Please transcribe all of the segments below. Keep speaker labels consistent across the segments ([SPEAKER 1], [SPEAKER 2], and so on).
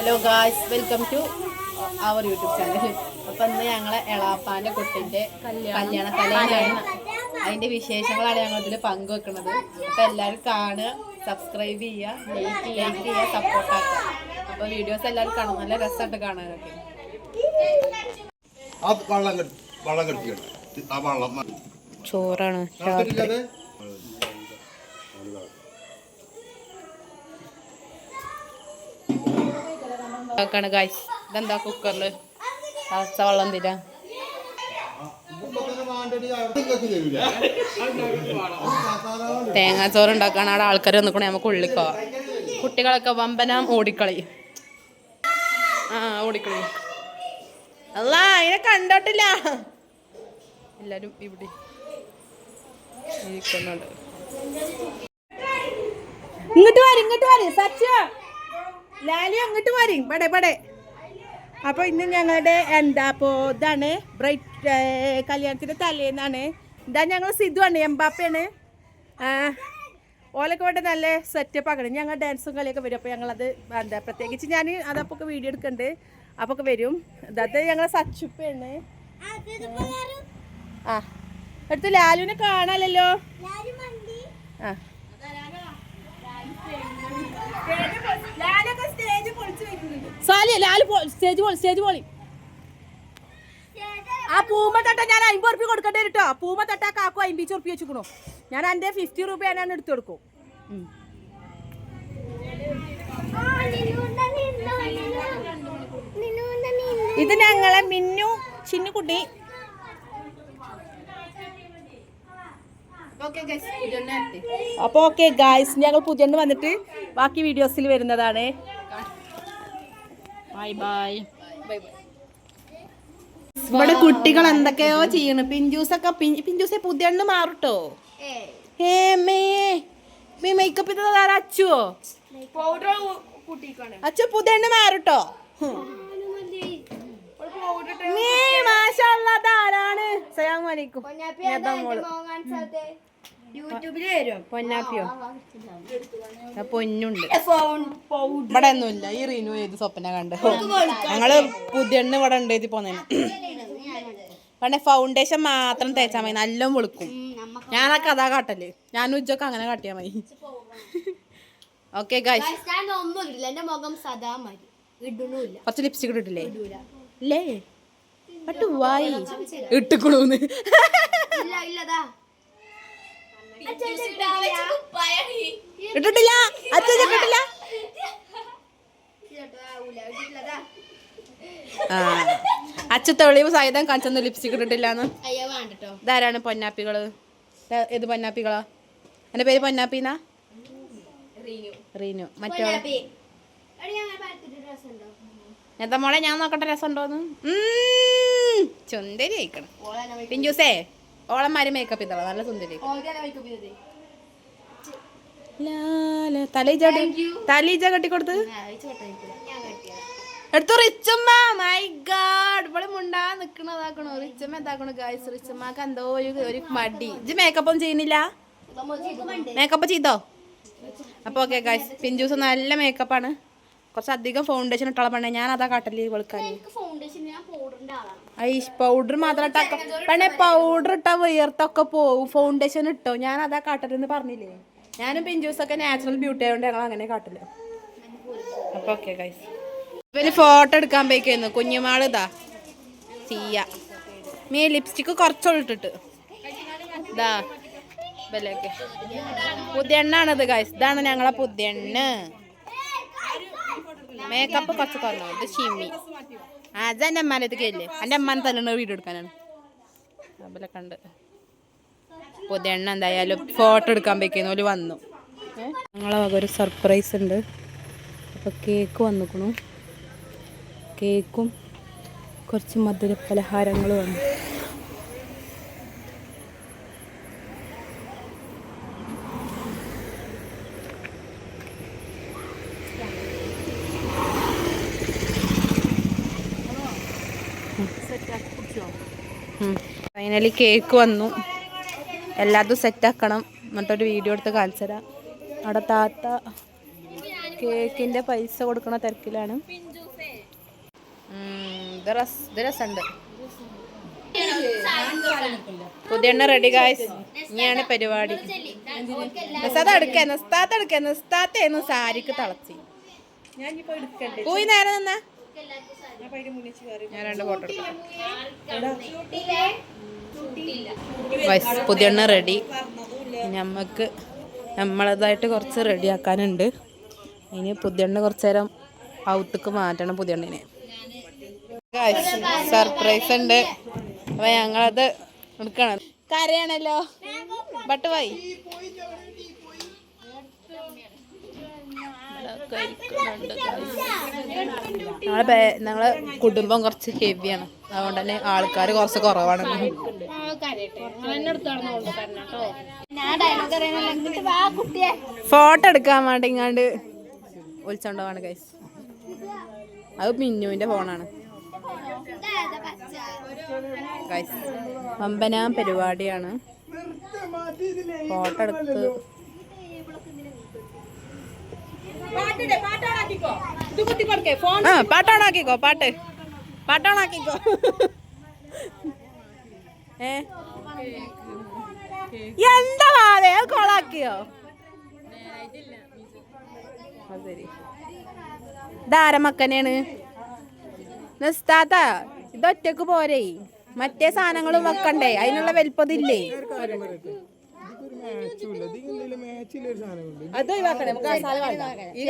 [SPEAKER 1] Hello guys welcome to our YouTube channel അപ്പൊ ഇന്ന് ഞങ്ങളെ എളാപ്പാന്റെ കുട്ടിന്റെ കല്യാണ. തലേന്നാണ് അതിന്റെ വിശേഷങ്ങളാണ് ഞങ്ങൾ ഇതിൽ പങ്കുവെക്കുന്നത്. അപ്പൊ എല്ലാവരും കാണുക സബ്സ്ക്രൈബ് ചെയ്യുക ലൈക്ക് ചെയ്യുക ചെയ്യുക സപ്പോർട്ട് ആക്കുക. അപ്പൊ വീഡിയോസ് എല്ലാവരും കാണും. നല്ല രസമായിട്ട് കാണാനൊക്കെ. ചോറാണ്? ാണ് ഗായ്സ് ഇതെന്താ കുക്കറിൽ തിളച്ച വെള്ളം തരാ. തേങ്ങാച്ചോറ് ഉണ്ടാക്കാൻ അവിടെ ആൾക്കാർ വന്നിക്കണേ നമുക്ക് ഉള്ളിക്കോ കുട്ടികളൊക്കെ വമ്പനാം ഓടിക്കളി. ആ ഓടിക്കളി. അല്ല അതിനെ കണ്ടോട്ടില്ല. എല്ലാരും ഇവിടെ ഇങ്ങോട്ട് വരും ഇങ്ങോട്ട് വരും സച്ച ലാലി അങ്ങോട്ട് വരി. പടേ പടേ. അപ്പോൾ ഇന്ന് ഞങ്ങളുടെ എന്താ അപ്പോൾ ഇതാണ് ബ്രൈറ്റ് കല്യാണത്തിന്റെ തലേന്നാണ്. ഇതാ ഞങ്ങൾ സിദ്ധുവാണ് എംബാപ്പയാണ്. ഓലൊക്കെ വേണ്ട നല്ല സെറ്റപ്പ് ആക്കണം. ഞങ്ങൾ ഡാൻസും കളിയൊക്കെ വരും. അപ്പോൾ ഞങ്ങളത് എന്താ പ്രത്യേകിച്ച് ഞാൻ അതപ്പോൾ വീഡിയോ എടുക്കുന്നുണ്ട് അപ്പോൾ ഒക്കെ വരും. ഇതത് ഞങ്ങൾ സച്ചുപ്പയാണ്. ആ. അടുത്ത് ലാലുവിനെ കാണാലല്ലോ ആ. സാലിയ ലാൽ സ്റ്റേജ് പോളി സ്റ്റേജ് പോളി. ആ പൂമ തട്ട ഞാൻ അമ്പത് റുപ്യ കൊടുക്കണ്ടേ കേട്ടോ പൂമ തട്ട കാക്കു അമ്പീച്ച് റുപ്യ വെച്ചിക്കണു. ഞാൻ എന്റെ ഫിഫ്റ്റി റുപ്യ ഞാൻ എടുത്തു കൊടുക്കും. ഇത് ഞങ്ങളെ മിന്നു ചിന്നുകുട്ടി അപ്പോൾ ഓക്കെ ഗായ്സ് ഞങ്ങൾ പുതിയ വന്നിട്ട് ബാക്കി വീഡിയോസിൽ വരുന്നതാണ്. ബൈ ബൈ ഇവിടെ കുട്ടികൾ എന്തൊക്കെയോ ചെയ്യണം. പിഞ്ചൂസൊക്കെ പിഞ്ചൂസെ പുതിയ മാറട്ടോ? ഏ. മേക്കപ്പ് ഇത് അച്ചുവോ? അച്ചു പുതിയ മാറട്ടോ? മേ മാഷാല്ലാ ധാരാണ് സലാം വലൈക്കും
[SPEAKER 2] യൂട്യൂബിൽ വരും.
[SPEAKER 1] പൊന്നാപ്പിയോ? ആ പൊന്നുണ്ട്. ഇവിടെ ഒന്നുമില്ല ഈ റീനു ഏത് സ്വപ്ന കണ്ട്. ഞങ്ങൾ പുതിയ ഇവിടെ ഉണ്ട് എഴുതി പോന്നേന്. പണ്ടേ ഫൗണ്ടേഷൻ മാത്രം തേച്ചാൽ മതി. നല്ല വെളുക്കും. ഞാനൊക്കെ അതാ കാട്ടൽ. ഞാൻ ഉജ്ജൊക്കെ അങ്ങനെ കാട്ടിയാ മതി. ഓക്കെ ഗൈസ്
[SPEAKER 2] ഞാൻ ഒന്നും ഇല്ല എന്റെ മുഖം സദാ മതി. ഇടുന്നില്ല
[SPEAKER 1] കുറച്ച് ലിപ്സ്റ്റിക് ഇട്ടിട്ടില്ലേ? ഇല്ലേ പട്ടു വായി.
[SPEAKER 2] ഇല്ലതാ.
[SPEAKER 1] ഇട്ടിട്ടില്ല. അച്ഛൻ ഇട്ടിട്ടില്ല. ആ അച്ഛ തെളിവ് സഹിതം കാണിച്ചൊന്നും ലിപ്സ്റ്റിക് ഇട്ടിട്ടില്ലാന്ന്.
[SPEAKER 2] അയ്യോ വേണ്ടട്ടോ.
[SPEAKER 1] ഇതാരാണ് പൊന്നാപ്പികൾ? ഇത് ഏത് പൊന്നാപ്പികളാ? എന്റെ പേര് പൊന്നാപ്പിന്നാ? റീനു. മറ്റോ എന്താ മോളെ ഞാൻ നോക്കട്ടെ രസമുണ്ടോന്ന്? സുന്ദരി ആയിക്കണം പിഞ്ചൂസേ ഓളന്മാര് മേക്കപ്പ് ചെയ്തോളാം. നല്ല സുന്ദരി തലീജ തലീജ കെട്ടിക്കൊടുത്ത്? എടുത്തു റിച്ചമ്മ. മൈ ഗാഡ് ഇവിടെ മുണ്ടാ നിക്കണതാക്കണോ റിച്ചമ്മ എന്താക്കണോ ഗായ്സ് റിച്ചമ്മക്ക് എന്തോ ഒരു ഒരു മടി. ഇജ് മേക്കപ്പ് ഒന്നും ചെയ്യുന്നില്ല? മേക്കപ്പ് ചെയ്തോ? അപ്പൊ ഓക്കെ ഗായ്സ് പിഞ്ചൂസ് നല്ല മേക്കപ്പാണ് കുറച്ച് അധികം ഫൗണ്ടേഷൻ ഇട്ടുള്ള പണേ ഞാൻ അതാ കാട്ടൽ വെളുക്കാൻ ഐ പൗഡർ മാത്രം ഇട്ടാ പണേ പൗഡർ ഇട്ടാ വിയർത്തൊക്കെ പോവും. ഫൗണ്ടേഷൻ ഇട്ടോ. ഞാൻ അതാ കാട്ടലെന്ന് പറഞ്ഞില്ലേ? ഞാനും പിഞ്ചൂസൊക്കെ നാച്ചുറൽ ബ്യൂട്ടി ആയതുകൊണ്ട് ഞങ്ങൾ അങ്ങനെ കാട്ടില്ല അപ്പൊ ഓക്കെ ഗൈസ് ഇവർ ഫോട്ടോ എടുക്കാൻ പോയിക്കുന്നു കുഞ്ഞുമാൾ ഇതാ. തീയ മീ ലിപ്സ്റ്റിക്ക് കുറച്ചോളിട്ടിട്ട് ഇതാ. ഇവലൊക്കെ. പുതിയ എണ്ണാണിത് ഗൈസ് ഇതാണ് ഞങ്ങളെ പുതിയ എണ്ണ. മേക്കപ്പ് കുറച്ച് കുറഞ്ഞു. ചീമി അത് എന്റെ അമ്മാനെ ഇത് കേല്ലേ എന്റെ അമ്മാനെ തന്നെ വീഡിയോ എടുക്കാനാണ്. അതുപോലെ കണ്ട്. പുതിയ എണ്ണ എന്തായാലും ഫോട്ടോ എടുക്കാൻ വെക്കുന്നു ഓൽ വന്നു. ഞങ്ങളെ വക ഒരു സർപ്രൈസ് ഉണ്ട്. അപ്പോൾ കേക്ക് വന്നിക്കണു. കേക്കും കുറച്ച് മധുര പലഹാരങ്ങളും വന്നു. ഫൈനലി കേക്ക് വന്നു. എല്ലാതും സെറ്റാക്കണം എന്നിട്ടൊരു വീഡിയോ എടുത്ത് കാണിച്ചു തരാം. അവിടെ താത്ത കേക്കിന്റെ പൈസ കൊടുക്കണ തിരക്കിലാണ്. ഇത് രസ്- ഇത് രസമുണ്ട്. പുതിയ റെഡി ഗായ്സ് ഇനിയാണ് പരിപാടി. നസ്താത്ത എടുക്കേ നസ്താത്ത എടുക്കേ നസ്താത്തേന്ന് സാരിക്ക് തളച്ചി. പോയി നേരെ നിന്നാ. ഞാൻ രണ്ട് ഫോട്ടോ എടുക്കാം. ഗൈസ് പുതിയ റെഡി നമുക്ക് നമ്മളതായിട്ട് കുറച്ച് റെഡിയാക്കാനുണ്ട് ഇനി പുതിയെണ്ണ കുറച്ച് നേരം ഔത്തക്ക് മാറ്റണം പുതിയെണ്ണിനെ. സർപ്രൈസ് ഉണ്ട്. അപ്പൊ ഞങ്ങളത് എടുക്കണം. കരയാണല്ലോ. ബട്ട് പോയി പേ- ഞങ്ങളെ കുടുംബം കുറച്ച് ഹെവിയാണ്. അതുകൊണ്ട് തന്നെ ആൾക്കാർ കുറച്ച് കുറവാണ്. ഫോട്ടോ എടുക്കാൻ വേണ്ടി ഇങ്ങാണ്ട് വിളിച്ചോണ്ടാണ് കൈസ് അത് മിന്നുവിന്റെ ഫോണാണ്. കൈസ് വമ്പന പരിപാടിയാണ്. ഫോട്ടോ എടുത്ത് ആ പാട്ടോണാക്കിക്കോ പാട്ട്. പാട്ടോണാക്കിക്കോ ഏ? എന്താ വാവേ അത് കൊളാക്കിയോ? ഇതാരമക്കനെയാണ് നിസ്താത്ത ഇതൊറ്റക്ക് പോരേ. മറ്റേ സാധനങ്ങളും വെക്കണ്ടേ? അതിനുള്ള വലിപ്പതില്ലേ? അത് ഒഴിവാക്കണേ. നമുക്ക്. ഈ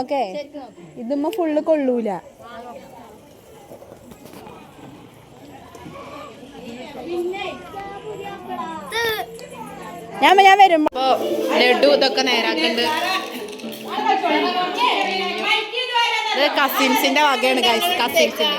[SPEAKER 1] ഓക്കെ. ഇതുമ്മ ഫുള്ള് കൊള്ളൂല. ഞാൻ ഞാൻ വരുമ്പോ ലഡു ഇതൊക്കെ നേരാക്കുന്നുണ്ട്. ഇത് കസിൻസിന്റെ വകയാണ് ഗൈസ് കസിൻസിന്റെ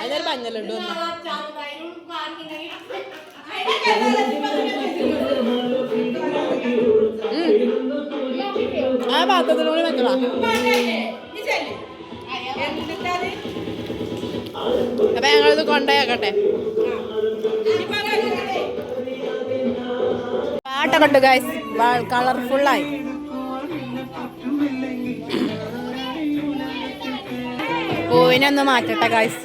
[SPEAKER 1] അതിനൊരു മഞ്ഞലുണ്ട് ഒന്ന് ആ പാത്രത്തിലൂടെ വെക്കടാ അപ്പൊ ഞങ്ങളിത് കൊണ്ടേക്കട്ടെ പാട്ടൊക്കെ ഉണ്ട് ഗൈസ് കളർഫുള്ളായി പൂവിനൊന്ന് മാറ്റട്ടെ ഗൈസ്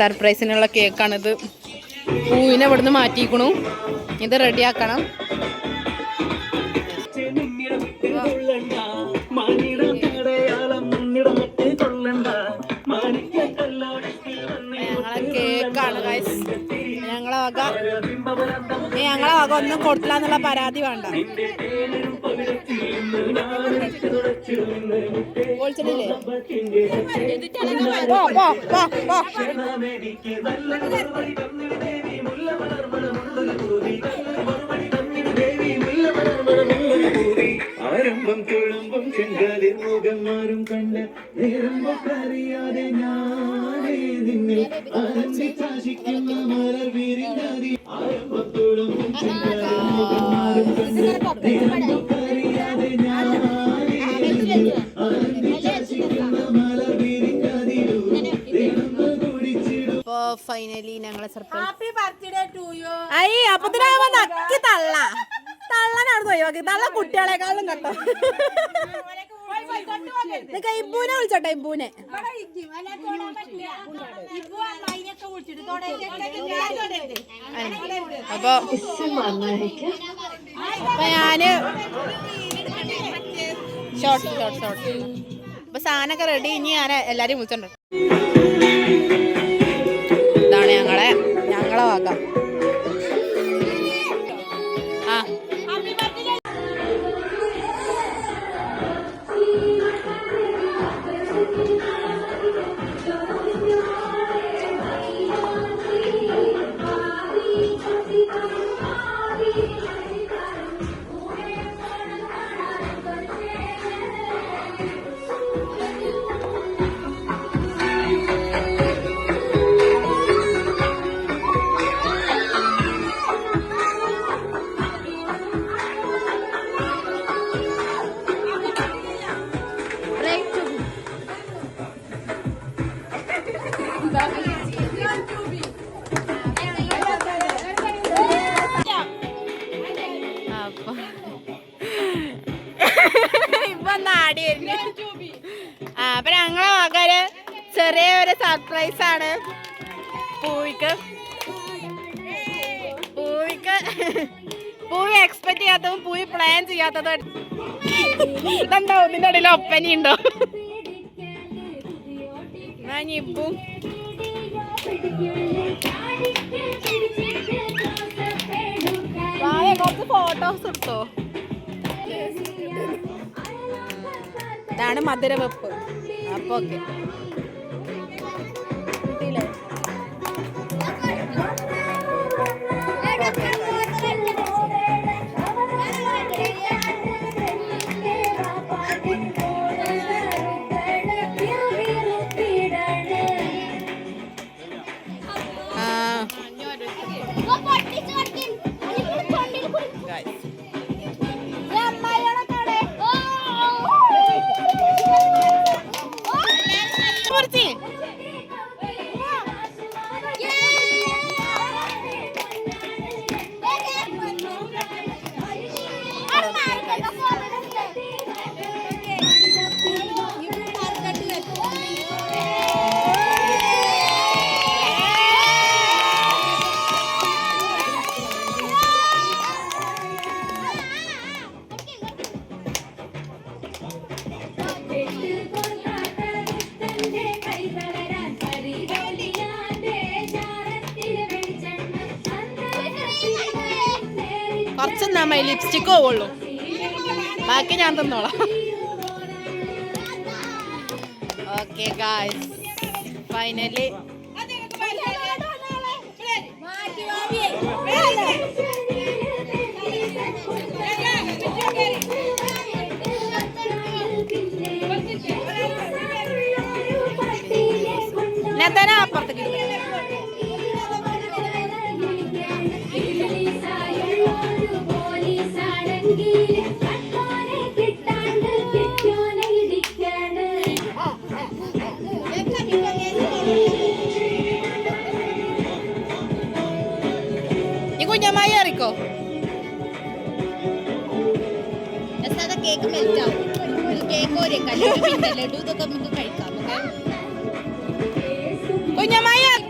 [SPEAKER 1] സർപ്രൈസിനുള്ള കേക്കാണിത്. പൂവിനെ ഇവിടുന്ന് മാറ്റിക്കണു ഇത് റെഡിയാക്കണം. ഞങ്ങളെ ഞങ്ങളെ വക ഞങ്ങളെ വക ഒന്നും കൊടുത്തില്ല എന്നുള്ള പരാതി വേണ്ട.
[SPEAKER 3] ആരംഭം തുളുമ്പും ചെങ്കാലിൽ മുഖം മാറും കണ്ട് നേരമ്പറിയാതെ ഞാനേ നിന്നിൽ ആനന്ദിച്ചാശിക്കുന്ന മലർ വീരിഞ്ഞാതി ആരംഭം തുളുമ്പും ചെങ്കാലിൽ മുഖം മാറും കണ്ട് നേരമ്പറിയാതെ
[SPEAKER 1] ഫൈനലി ഞങ്ങളെ ഹാപ്പി ബർത്ത്ഡേ ടു യു ഐ അപ്പത്തിനാകുമ്പോ നക്കി തള്ള. തള്ളനാണ് ഒഴിവാക്കി തള്ള കുട്ടികളെക്കാളും കണ്ടോ ഇബൂനെ വിളിച്ചോട്ടെ ഇബൂനെ അപ്പൊ അപ്പൊ ഞാൻ ഷോർട്ട് ഷോർട്ട് ഷോർട്ട് അപ്പൊ സാധനമൊക്കെ റെഡി ഇനി ഞാൻ എല്ലാരെയും വിളിച്ചോണ്ടോ ഞങ്ങളെ ഞങ്ങളെ വാക്കാം ആ
[SPEAKER 4] Thank you. ചെറിയ ഒരു സർപ്രൈസ് ആണ്. പൂവിക്ക്. പൂവിക്ക്. പൂവി എക്സ്പെക്ട് ചെയ്യാത്തതും പൂവി പ്ലാൻ ചെയ്യാത്തതും. ഇതുണ്ടോ നിന്റെ ഇടയിൽ ഒപ്പനി ഉണ്ടോ? ഇപ്പും? ഫോട്ടോസ് എടുത്തോ? ഇതാണ് മധുരവെപ്പ്. അപ്പൊ ഓക്കെ കുറച്ച് കുറച്ച് നമ്മ ലിപ്സ്റ്റിക്കോ ഉള്ളു. ബാക്കി ഞാൻ തന്നോളാം. ഓക്കെ ഗായ്സ് ഫൈനലി ഞാൻ തരാം അപ്പുറത്തേക്ക്.
[SPEAKER 1] ഒരു ലഡു ഇതൊക്കെ നമുക്ക് കഴിക്കാം. ഓക്കെ?
[SPEAKER 4] കുഞ്ഞമ്മായി
[SPEAKER 5] ഒക്കെ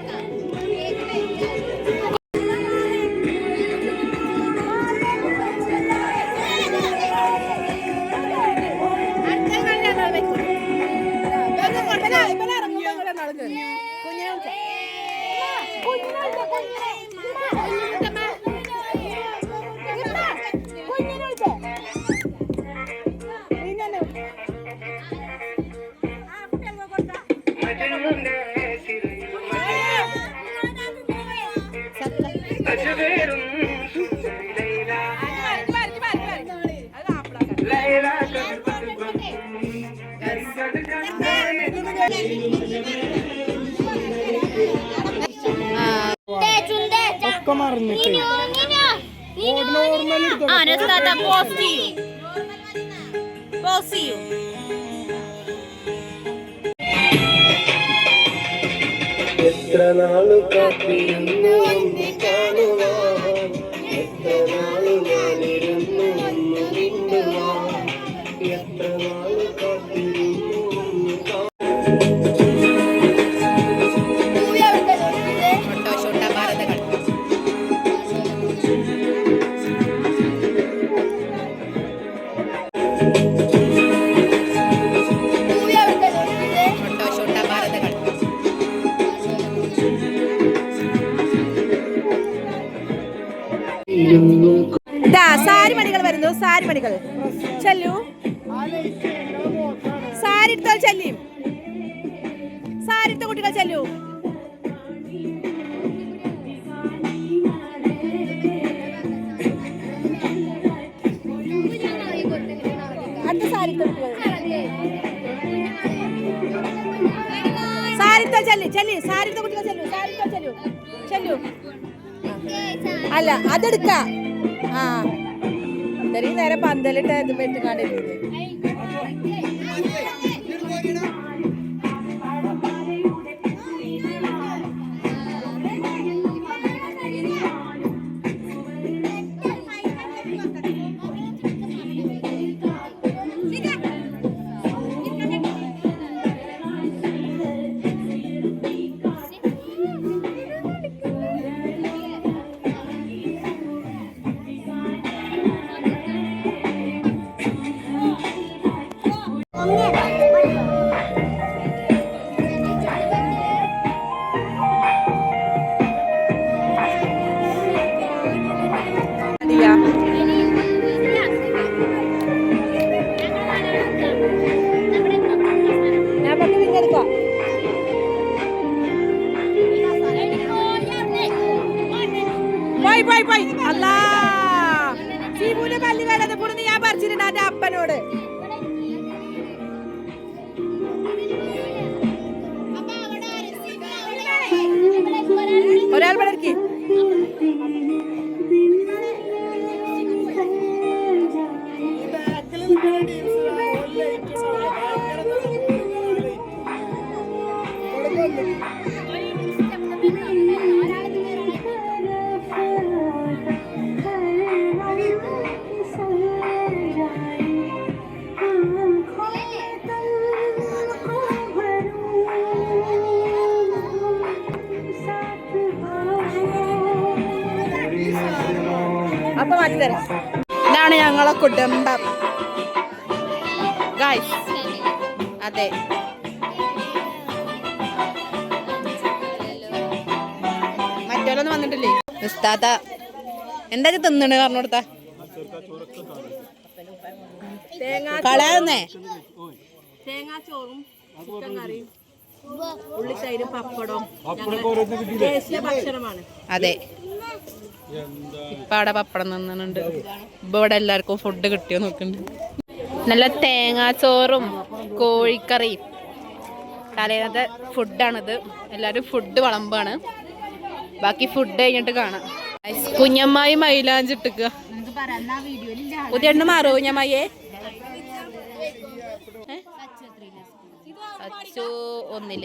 [SPEAKER 5] മറിഞ്ഞിട്ട്
[SPEAKER 2] comarme. Niño, niño. Niño, niño. Oh, normalito. Ah, no
[SPEAKER 4] está tan posible. Posible. Entra la
[SPEAKER 2] loca
[SPEAKER 4] pidiendo un മണികൾ ചെല്ലു. സാരി എടുത്താൽ ചെല്ലിയും സാരി എടുത്ത കുട്ടികൾ ചെല്ലു. അടുത്ത സാരി എടുത്ത കുട്ടികൾ. സാരി എടുത്താൽ ചെല്ലി. ചെല്ലി. സാരി എടുത്ത കുട്ടികൾ ചെല്ലു. സാരി എടുത്താൽ ചെല്ലു. ചെല്ലു. അല്ല അതെടുക്ക. ആ. ഇത്രയും നേരെ പന്തലിട്ട് ഇത് വെട്ടുകാണ്ടിരുന്നത്
[SPEAKER 1] 面 লালবাড়ের কি? അപ്പൊ മാറ്റിത്തരാം ഇതാണ് ഞങ്ങളെ കുടുംബം. ഗായ്സ് അതെ. മറ്റൊന്ന് വന്നിട്ടില്ലേ? ഉസ്താദ എന്താ തിന്നണ് പറഞ്ഞു കൊടുത്ത? കളയാന്നേ തേങ്ങാച്ചോറും ചിക്കൻ കറിയും ഉള്ളിത്തൈരും പപ്പടവും ദേശീയ ഭക്ഷണമാണ്. അതെ. ഇപ്പൊ അവിടെ പപ്പടം നിന്നുണ്ട് ഇപ്പൊ ഇവിടെ എല്ലാവർക്കും ഫുഡ് കിട്ടിയോ നോക്കുന്നുണ്ട് നല്ല തേങ്ങാച്ചോറും കോഴിക്കറിയും. തലേന്നത്തെ ഫുഡാണിത് എല്ലാവരും ഫുഡ് വിളമ്പാണ്. ബാക്കി ഫുഡ് കഴിഞ്ഞിട്ട് കാണാം. കുഞ്ഞമ്മായി മൈലാഞ്ചി ഇട്ടുക പുതിയ എണ്ണ മാറോ കുഞ്ഞമ്മായിയെ? അച്ചു ഒന്നിൽ.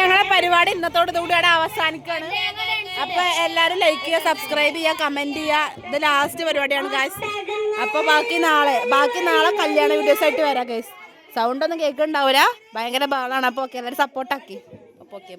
[SPEAKER 1] ഞങ്ങളെ പരിപാടി ഇന്നത്തോട് കൂടിയാണ് അവസാനിക്കാണ്. അപ്പൊ എല്ലാരും ലൈക്ക് ചെയ്യുക സബ്സ്ക്രൈബ് ചെയ്യുക കമന്റ് ചെയ്യുക. ഇത് ലാസ്റ്റ് പരിപാടിയാണ് ഗൈസ് അപ്പൊ ബാക്കി നാളെ ബാക്കി നാളെ കല്യാണ വീഡിയോസ് ആയിട്ട് വരാം ഗൈസ് സൗണ്ട് ഒന്നും കേൾക്കുന്നുണ്ടാവില്ല ഭയങ്കര ബാളാണ് അപ്പൊ ഓക്കെ എല്ലാവരും സപ്പോർട്ടാക്കി അപ്പൊ ഓക്കെ